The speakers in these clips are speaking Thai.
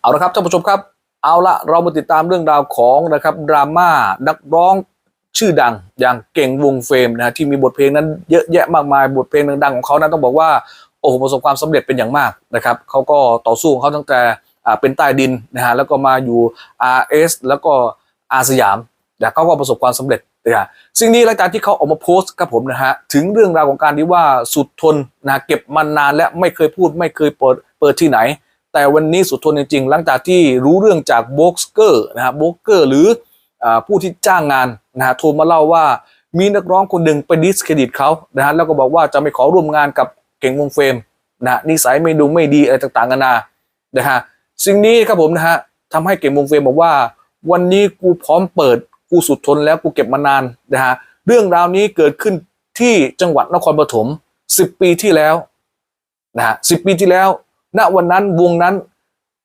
เอาละครับท่านผู้ชมครับ เอาละเรามาติดตามเรื่องราวของนะครับดราม่านักร้องชื่อดังอย่างเก่งวงเฟรมนะฮะที่มีบทเพลงนั้นเยอะแยะมากมายบทเพลงดังๆของเขานั้นต้องบอกว่าโอ้โหประสบความสำเร็จเป็นอย่างมากนะครับเขาก็ต่อสู้ของเขาตั้งแต่เป็นใต้ดินนะฮะแล้วก็มาอยู่ RS แล้วก็อาสยามแต่เขาก็ประสบความสำเร็จนะฮะสิ่งนี้หลังจากที่เขาออกมาโพสต์ครับผมนะฮะถึงเรื่องราวของการที่ว่าสุดทนนะเก็บมานานและไม่เคยพูดไม่เคยเปิดเปิดที่ไหน แต่วันนี้สุดทนจริงๆหลังจากที่รู้เรื่องจากโบกเกอร์นะฮะโบกเกอร์หรืออผู้ที่จ้างงานนะฮะโทรมาเล่าว่ามีนักร้องคนหนึ่งไปดิสเครดิตเขานะฮะแล้วก็บอกว่าจะไม่ขอร่วมงานกับเก่งวงเฟรมนะฮะนิสัยไม่ดูไม่ดีอะไรต่างๆกันานานะฮะสิ่งนี้ครับผมนะฮะทำให้เก่งวงเฟรมบอกว่า วันนี้กูพร้อมเปิดกูสุดทนแล้วกูเก็บมานานนะฮะเรื่องราวนี้เกิดขึ้นที่จังหวัดนครปฐม10 ปีที่แล้วนะฮะสิปีที่แล้ว ณวันนั้นวงนั้น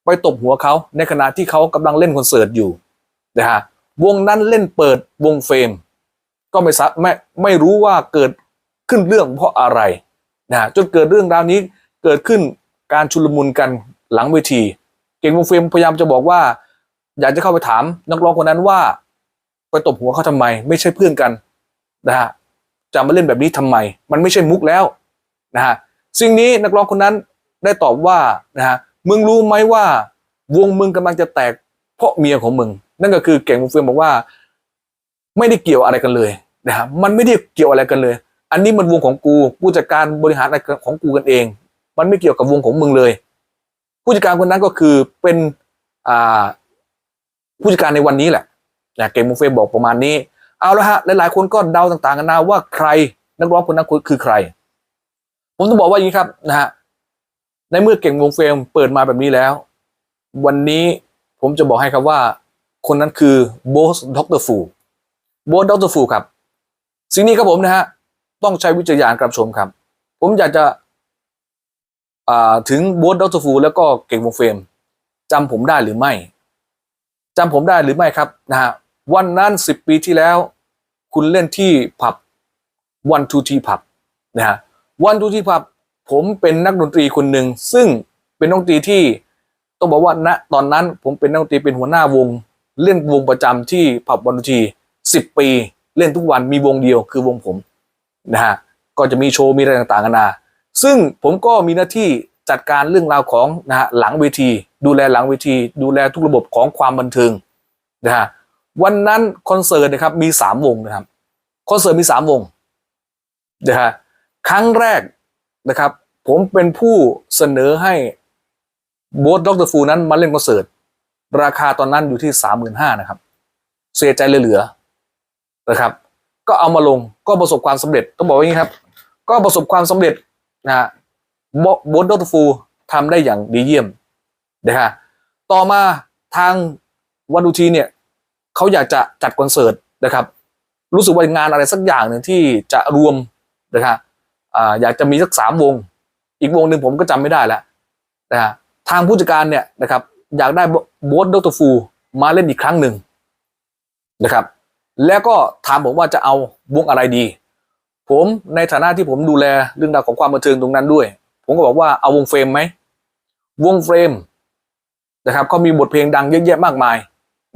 ไปตบหัวเขาในขณะที่เขากำลังเล่นคอนเสิร์ตอยู่นะฮะวงนั้นเล่นเปิดวงเฟรม ก็ไม่ซัไม่ไม่รู้ว่าเกิดขึ้นเรื่องเพราะอะไรนะจนเกิดเรื่องราวนี้เกิดขึ้นการชุลมุนกันหลังเวที เก่งวงเฟรมพยายามจะบอกว่า อยากจะเข้าไปถามนักร้องคนนั้นว่า ไปตบหัวเขาทำไม ไม่ใช่เพื่อนกันนะฮะจะมาเล่นแบบนี้ทำไม มันไม่ใช่มุกแล้วนะฮะสิ่งนี้นักร้องคนนั้น ได้ตอบว่านะฮะมึงรู้ไหมว่า วงมึงกำลังจะแตก เพราะเมียของมึง นั่นก็คือเก่งวงเฟืองบอกว่า ไม่ได้เกี่ยวอะไรกันเลยนะฮะมันไม่ได้เกี่ยวอะไรกันเลย อันนี้มันวงของกูผู้จัดการบริหารอะไรของกูกันเอง มันไม่เกี่ยวกับวงของมึงเลย ผู้จัดการคนนั้นก็คือเป็นอ่าผู้จัดการในวันนี้แหละนะเก่งวงเฟืองบอกประมาณนี้ เอาละฮะ หลายๆคนก็เดาต่างๆกันนาว่าใครนักร้องคนนั้นคือใคร ผมต้องบอกว่าอย่างนี้ครับนะฮะ ในเมื่อเก่งวงเฟรมเปิดมาแบบนี้แล้ว วันนี้ผมจะบอกให้ครับว่า คนนั้นคือโบสด็อกเตอร์ฟูโบสด็อกเตอร์ฟูครับ สิ่งนี้ครับผมนะฮะต้องใช้วิจารณญาณกับชมครับ ผมอยากจะถึงโบสด็อกเตอร์ฟูแล้วก็เก่งวงเฟรมจำผมได้หรือไม่จำผมได้หรือไม่ครับนะฮะวันนั้นสิบปีที่แล้ว คุณเล่นที่ผับวันทูทีผับนะฮะวันทูทีผับ ผมเป็นนักดนตรีคนหนึ่งซึ่งเป็นนักดนตรีที่ต้องบอกว่าณตอนนั้นผมเป็นนักดนตรีเป็นหัวหน้าวง เล่นวงประจำที่ผับวันดนตรีสิบปี เล่นทุกวันมีวงเดียวคือวงผมนะฮะก็จะมีโชว์มีอะไรต่างๆกันานาซึ่งผมก็มีหน้าที่จัดการเรื่องราวของนะฮะหลังเวที ดูแลหลังเวที ดูแลทุกระบบของความบันเทิงนะฮะวันนั้นคอนเสิร์ตนะครับมีสามวงนะครับคอนเสิร์ตมีสามวงนะฮะครั้งแรกนะครับ ผมเป็นผู้เสนอให้โบสด็อกเตอร์ฟูนั้นมาเล่นคอนเสิร์ตราคาตอนนั้นอยู่ที่สามหมื่นห้านะครับ เสียใจเหลือๆนะครับ ก็เอามาลงก็ประสบความสำเร็จต้องบอกว่านี้ครับ ก็ประสบความสำเร็จนะฮะโบสด็อกเตอร์ฟูทำได้อย่างดีเยี่ยมนะฮะต่อมาทางวันดูทีเนี่ยเขาอยากจะจัดคอนเสิร์ตนะครับ รู้สึกว่างานอะไรสักอย่างหนึ่งที่จะรวมนะครับออยากจะมีสักสามวง อีกวงหนึ่งผมก็จำไม่ได้แล้วนะฮะทางผู้จัดการเนี่ยนะครับ อยากได้โบสดรฟูมาเล่นอีกครั้งหนึ่งนะครับ แล้วก็ถามผมว่าจะเอาวงอะไรดี ผมในฐานะที่ผมดูแลเรื่องราวของความบันเทิงตรงนั้นด้วย ผมก็บอกว่าเอาวงเฟรมไหมวงเฟรมนะครับเขามีบทเพลงดังเยอะแยะมากมาย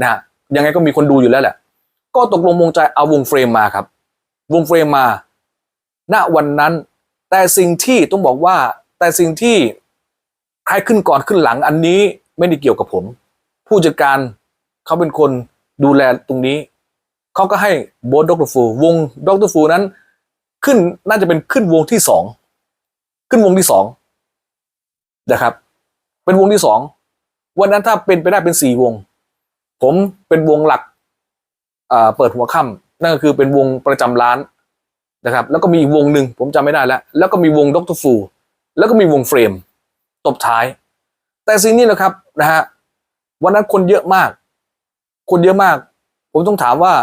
นะฮะยังไงก็มีคนดูอยู่แล้วแหละ ก็ตกลงมงใจเอาวงเฟรมมาครับ วงเฟรมมา ณวันนั้น แต่สิ่งที่ต้องบอกว่า แต่สิ่งที่ใครขึ้นก่อนขึ้นหลังอันนี้ไม่ได้เกี่ยวกับผม ผู้จัดการเขาเป็นคนดูแลตรงนี้เขาก็ให้โบสด็อกเตอร์ฟูวงด็อกเตอร์ฟูนั้น ขึ้นน่าจะเป็นขึ้นวงที่สองขึ้นวงที่สองนะครับ เป็นวงที่สองวันนั้นถ้าเป็นไปได้เป็นสี่วง ผมเป็นวงหลักเปิดหัวค่ำนั่นก็คือเป็นวงประจำร้าน นะครับ แล้วก็มีวงหนึ่งผมจำไม่ได้แล้ว แล้วก็มีวงด็อกเตอร์ฟูแล้วก็มีวงเฟรมตบท้าย แต่สิ่งนี้นะครับนะฮะวันนั้นคนเยอะมาก คนเยอะมาก ผมต้องถามว่า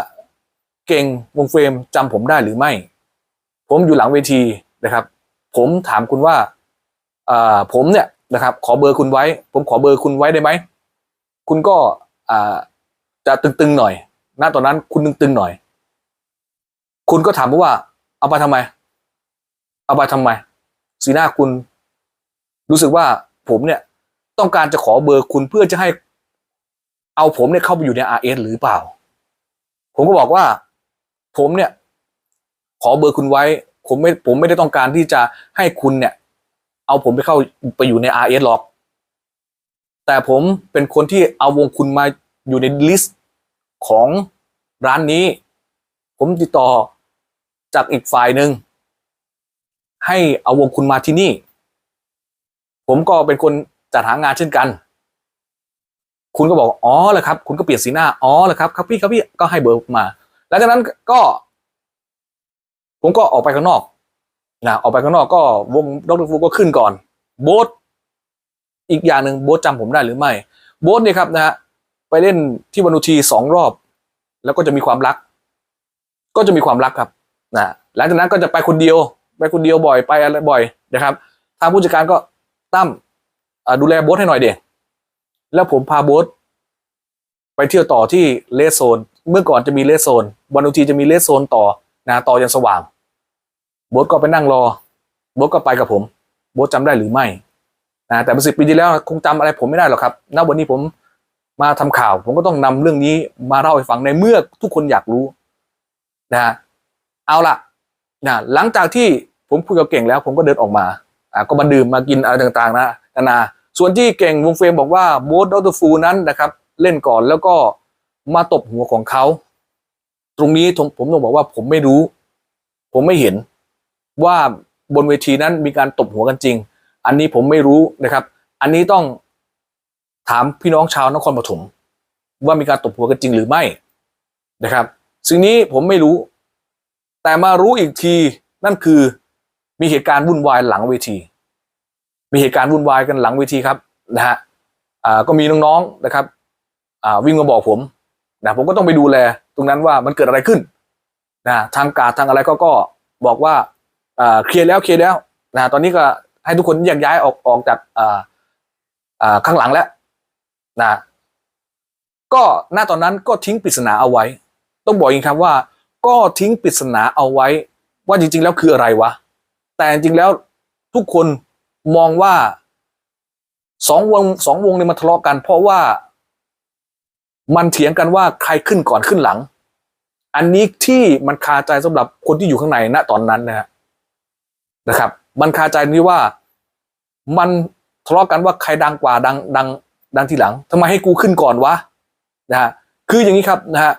เก่งวงเฟรมจำผมได้หรือไม่ ผมอยู่หลังเวทีนะครับ ผมถามคุณว่าอ่าผมเนี่ยนะครับ ขอเบอร์คุณไว้ ผมขอเบอร์คุณไว้ได้ไหม คุณก็อ่าจะตึงๆหน่อยณตอนนั้นคุณตึงๆหน่อย คุณก็ถามผมว่า เอาไปทำไม เอาไปทำไม สีหน้าคุณ รู้สึกว่าผมเนี่ย ต้องการจะขอเบอร์คุณเพื่อจะให้ เอาผมเนี่ยเข้าไปอยู่ใน RS หรือเปล่า ผมก็บอกว่า ผมเนี่ย ขอเบอร์คุณไว้ ผมไม่ ผมไม่ได้ต้องการที่จะให้คุณเนี่ย เอาผมไปเข้าไปอยู่ใน RS หรอก แต่ผมเป็นคนที่เอาวงคุณมาอยู่ในลิสต์ของร้านนี้ ผมติดต่อ จากอีกฝ่ายหนึ่งให้เอาวงคุณมาที่นี่ ผมก็เป็นคนจัดหางานเช่นกัน คุณก็บอกอ๋อเหรอครับ คุณก็เปลี่ยนสีหน้าอ๋อเหรอครับครับพี่ครับพี่ก็ให้เบอร์มาหลังจากนั้นก็ ผมก็ออกไปข้างนอกนะออกไปข้างนอกก็วงดรฟูก็ขึ้นก่อน โบ๊ทอีกอย่างหนึ่งโบ๊ทจำผมได้หรือไม่ โบ๊ทเนี่ยครับนะฮะไปเล่นที่วานุทีสองรอบ แล้วก็จะมีความรัก ก็จะมีความรักครับ นะหลังจากนั้นก็จะไปคนเดียวไปคนเดียวบ่อยไปอะไรบ่อยนะครับ ทางผู้จัดการก็ตั้มดูแลโบ๊ทให้หน่อยเด็กแล้วผมพาโบ๊ทไปเที่ยวต่อที่เลสโซน เมื่อก่อนจะมีเลสโซนวันอุทีจะมีเลสโซนต่อนะต่อยันสว่างโบ๊ทก็ไปนั่งรอโบ๊ทก็ไปกับผมโบ๊ทจำได้หรือไม่นะแต่เมื่อสิบปีที่แล้วคงจำอะไรผมไม่ได้หรอกครับณวันนี้ผมมาทำข่าว ผมก็ต้องนำเรื่องนี้มาเล่าให้ฟังในเมื่อทุกคนอยากรู้นะ เอาละนะหลังจากที่ผมคุยกับเก่งแล้ว ผมก็เดินออกมาอ่าก็มาดื่มมากินอะไรต่างๆนะนานาส่วนที่เก่งวงเฟรมบอกว่าโบสดอตฟูนั้นนะครับ เล่นก่อนแล้วก็มาตบหัวของเขา ตรงนี้ผมผมต้องบอกว่าผมไม่รู้ ผมไม่เห็นว่าบนเวทีนั้นมีการตบหัวกันจริง อันนี้ผมไม่รู้นะครับ อันนี้ต้องถามพี่น้องชาวนครปฐมว่ามีการตบหัวกันจริงหรือไม่นะครับ สิ่งนี้ผมไม่รู้ แต่มารู้อีกทีนั่นคือมีเหตุการณ์วุ่นวายหลังเวที มีเหตุการณ์วุ่นวายกันหลังเวทีครับนะฮะอ่าก็มีน้องๆนะครับอ่าวิ่งมาบอกผมนะผมก็ต้องไปดูแลตรงนั้นว่ามันเกิดอะไรขึ้นนะทางการทางอะไรก็ก็บอกว่าอ่าเคลียร์แล้วเคลียร์แล้วนะตอนนี้ก็ให้ทุกคนแยกย้ายออกออกจากอ่าอ่าข้างหลังแล้วนะก็หน้าตอนนั้นก็ทิ้งปริศนาเอาไว้ ต้องบอกอย่างนี้ครับว่า ก็ทิ้งปริศนาเอาไว้ ว่าจริง ๆ แล้วคืออะไรวะ แต่จริงๆแล้วทุกคนมองว่าสองวงสองวงเนี่ยมันทะเลาะกัน เพราะว่ามันเถียงกันว่าใครขึ้นก่อนขึ้นหลัง อันนี้ที่มันคาใจสำหรับคนที่อยู่ข้างในณตอนนั้นนะฮะนะครับ มันคาใจนี้ว่ามันทะเลาะกันว่าใครดังกว่าดังดังดังทีหลังทำไมให้กูขึ้นก่อนวะนะฮะคืออย่างนี้ครับนะฮะ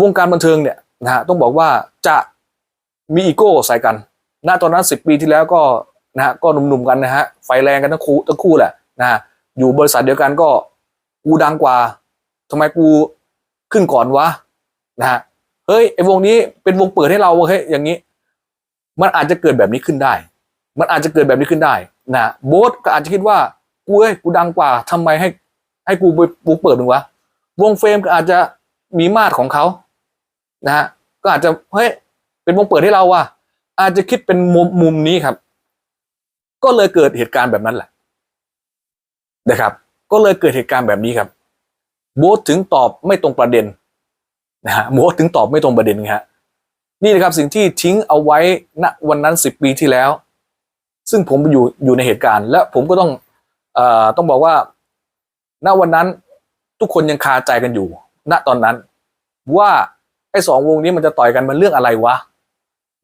วงการบันเทิงเนี่ยนะฮะต้องบอกว่าจะมีอีโก้ใส่กัน ณ ตอนนั้นสิบปีที่แล้วก็นะฮะก็หนุ่มๆกันนะฮะ ไฟแรงกันทั้งคู่ทั้งคู่แหละนะฮะ อยู่บริษัทเดียวกันก็กูดังกว่าทำไมกูขึ้นก่อนวะนะฮะ เฮ้ยไอวงนี้เป็นวงเปิดให้เราเฮ้ยอย่างนี้ มันอาจจะเกิดแบบนี้ขึ้นได้ มันอาจจะเกิดแบบนี้ขึ้นได้นะโบ๊ทก็อาจจะคิดว่ากูเอ้ยกูดังกว่าทำไมให้ให้กูไปวงเปิดมึงวะ วงเฟรมก็อาจจะมีมาตรของเขา นะฮะก็อาจจะเฮ้ยเป็นวงเปิดให้เราว่ะอาจจะคิดเป็นมุมมุมนี้ครับ ก็เลยเกิดเหตุการณ์แบบนั้นแหละนะครับ ก็เลยเกิดเหตุการณ์แบบนี้ครับ โบ๊ทถึงตอบไม่ตรงประเด็นนะฮะโบ๊ทถึงตอบไม่ตรงประเด็นไงฮะนี่นะครับสิ่งที่ทิ้งเอาไว้ณวันนั้นสิบปีที่แล้ว ซึ่งผมอยู่อยู่ในเหตุการณ์ และผมก็ต้องเอ่อต้องบอกว่า ณวันนั้นทุกคนยังคาใจกันอยู่ ณตอนนั้นว่า ไอ้สองวงนี้มันจะต่อยกันมันเรื่องอะไรวะ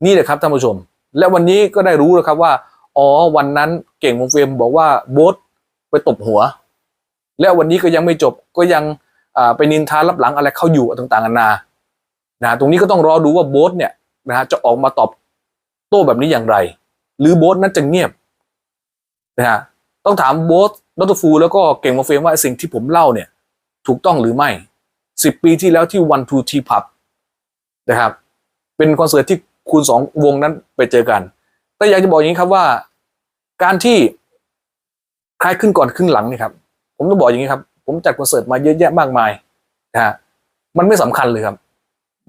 นี่แหละครับท่านผู้ชม และวันนี้ก็ได้รู้แล้วครับว่า อ๋อวันนั้นเก่งวงเฟรมบอกว่าโบ๊ทไปตบหัว และวันนี้ก็ยังไม่จบก็ยังไปนินทารับหลังอะไรเข้าอยู่ต่างๆนานานะตรงนี้ก็ต้องรอดูว่าโบ๊ทเนี่ยนะฮะจะออกมาตอบโต้แบบนี้อย่างไร หรือโบ๊ทนั้นจะเงียบนะฮะต้องถามโบ๊ทดรฟูแล้วก็เก่งวงเฟรมว่าสิ่งที่ผมเล่าเนี่ย ถูกต้องหรือไม่สิบปีที่แล้วที่วันทูทีพับ นะครับ เป็นคอนเสิร์ตที่คุณสองวงนั้นไปเจอกัน แต่อยากจะบอกอย่างนี้ครับว่า การที่ใครขึ้นก่อนขึ้นหลังนี่ครับ ผมต้องบอกอย่างนี้ครับ ผมจัดคอนเสิร์ตมาเยอะแยะมากมายนะฮะมันไม่สำคัญเลยครับ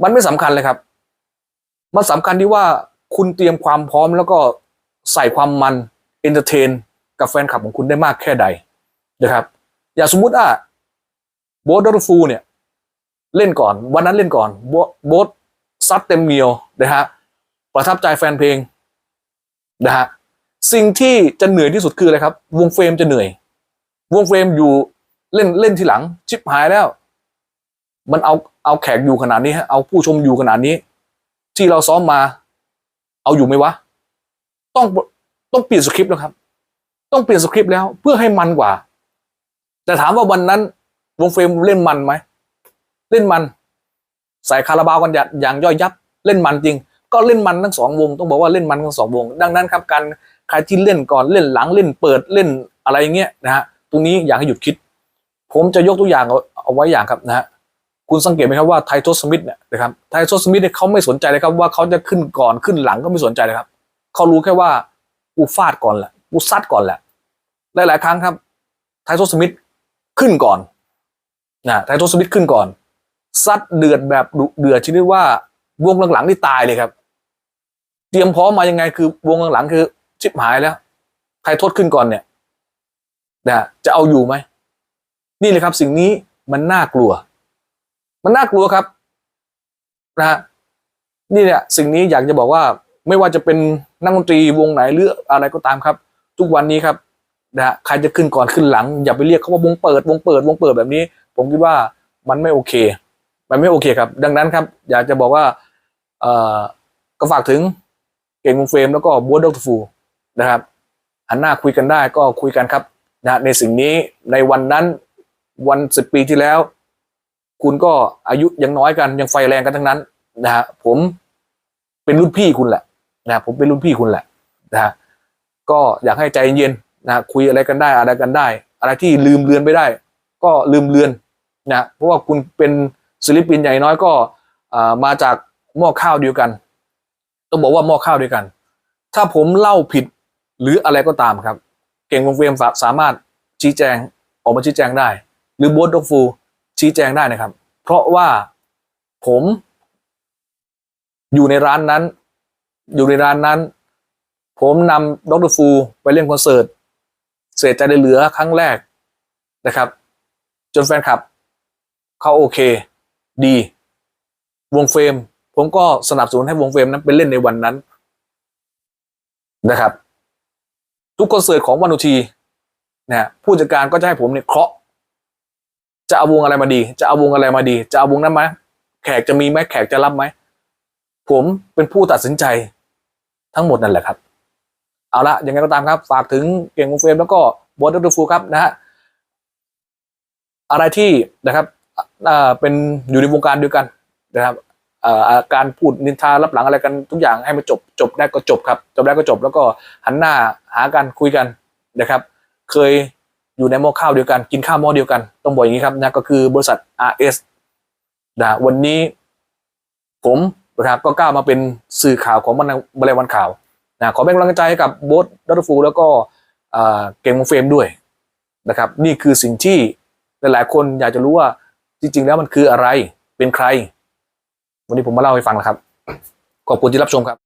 มันไม่สำคัญเลยครับ มันสำคัญที่ว่าคุณเตรียมความพร้อมแล้วก็ใส่ความมันเอนเตอร์เทนกับแฟนคลับของคุณได้มากแค่ใดนะครับ อย่างสมมุติว่าโบ๊ทดอร์ฟูเนี่ย เล่นก่อน วันนั้นเล่นก่อนโบ๊ท ซัดเต็มเหนียวนะฮะประทับใจแฟนเพลงนะฮะสิ่งที่จะเหนื่อยที่สุดคืออะไรครับ วงเฟรมจะเหนื่อย วงเฟรมอยู่เล่นเล่นทีหลัง ชิบหายแล้ว มันเอาเอาแขกอยู่ขนาดนี้ฮะเอาผู้ชมอยู่ขนาดนี้ ที่เราซ้อมมา เอาอยู่ไหมวะ ต้องต้องเปลี่ยนสคริปต์แล้วครับ ต้องเปลี่ยนสคริปต์แล้ว เพื่อให้มันกว่า แต่ถามว่าวันนั้น วงเฟรมเล่นมันไหมเล่นมัน ใส่คาราบาวกันอย่างย่อยยับเล่นมันจริง ก็เล่นมันทั้งสองวง ต้องบอกว่าเล่นมันทั้งสองวง ดังนั้นครับการใครที่เล่นก่อนเล่นหลังเล่นเปิดเล่นอะไรเงี้ยนะฮะตรงนี้อยากให้หยุดคิด ผมจะยกตัวอย่างเอาเอาไว้อย่างครับนะฮะคุณสังเกตไหมครับว่าไทโทสมิธเนี่ยนะครับไทโทสมิธเนี่ยเขาไม่สนใจเลยครับว่าเขาจะขึ้นก่อนขึ้นหลังก็ไม่สนใจเลยครับเขารู้แค่ว่ากูฟาดก่อนแหละกูซัดก่อนแหละหลายๆครั้งครับไทโทสมิธขึ้นก่อนนะไทโทสมิธขึ้นก่อน ซัดเดือดแบบดุเดือดชนิดว่าวงหลังๆนี่ตายเลยครับ เตรียมพร้อมมายังไงคือ วงหลังๆคือชิบหายแล้ว ใครโทษขึ้นก่อนเนี่ยนะจะเอาอยู่ไหม นี่เลยครับ สิ่งนี้มันน่ากลัว มันน่ากลัวครับนะฮะนี่เนี่ยสิ่งนี้อยากจะบอกว่าไม่ว่าจะเป็นนักดนตรีวงไหนหรืออะไรก็ตามครับ ทุกวันนี้ครับนะฮะใครจะขึ้นก่อนขึ้นหลัง อย่าไปเรียกเขาว่าวงเปิด วงเปิด วงเปิดแบบนี้ ผมคิดว่ามันไม่โอเค มันไม่โอเคครับ ดังนั้นครับ อยากจะบอกว่าเอ่อก็ฝากถึงเก่งวงเฟรมแล้วก็บัวดอกฟูนะครับหันหน้าคุยกันได้ก็คุยกันครับนะในสิ่งนี้ในวันนั้นวันสิบปีที่แล้ว คุณก็อายุยังน้อยกันยังไฟแรงกันทั้งนั้นนะฮะผมเป็นรุ่นพี่คุณแหละนะผมเป็นรุ่นพี่คุณแหละนะฮะก็อยากให้ใจเย็นนะคุยอะไรกันได้อะไรกันได้ อะไรที่ลืมเลือนไปได้ ก็ลืมเลือนนะเพราะว่าคุณเป็น ศิลปินใหญ่น้อยก็มาจากหม้อข้าวเดียวกัน ต้องบอกว่าหม้อข้าวเดียวกัน ถ้าผมเล่าผิดหรืออะไรก็ตามครับ เก่งวงเฟรมสามารถชี้แจงออกมาชี้แจงได้ หรือโบสดอกฟูชี้แจงได้นะครับ เพราะว่าผมอยู่ในร้านนั้น อยู่ในร้านนั้น ผมนำดรฟูไปเล่นคอนเสิร์ตเศษใจได้เหลือครั้งแรกนะครับ จนแฟนคลับเขาโอเค ดี วงเฟรม ผมก็สนับสนุนให้วงเฟรมนั้นไปเล่นในวันนั้นนะครับ ทุกคอนเสิร์ตของวันอุทีนะฮะผู้จัดการก็จะให้ผมเนี่ยเคาะจะเอาวงอะไรมาดี จะเอาวงอะไรมาดี จะเอาวงนั้นไหมแขกจะมีไหมแขกจะรับไหมผมเป็นผู้ตัดสินใจทั้งหมดนั่นแหละครับ เอาละยังไงก็ตามครับ ฝากถึงเก่งวงเฟรมแล้วก็บอสเดอร์ฟูครับนะฮะอะไรที่นะครับ เป็นอยู่ในวงการเดียวกันนะครับอาการพูดนินทารับหลังอะไรกันทุกอย่างให้มันจบจบได้ก็จบครับ จบได้ก็จบ แล้วก็หันหน้าหากันคุยกันนะครับ เคยอยู่ในหม้อข้าวเดียวกันกินข้าวหม้อเดียวกันต้องบอกอย่างนี้ครับนะก็คือบริษัท RS นะวันนี้ผมนะครับก็กล้ามาเป็นสื่อข่าวของบรรบรรวันข่าวนะขอเป็นกำลังใจให้กับโบสดัตฟูแล้วก็เก่งวงเฟรมด้วยนะครับ นี่คือสิ่งที่หลายๆคนอยากจะรู้ว่า จริง ๆ แล้วมันคืออะไรเป็นใคร วันนี้ผมมาเล่าให้ฟังนะครับ ขอบคุณที่รับชมครับ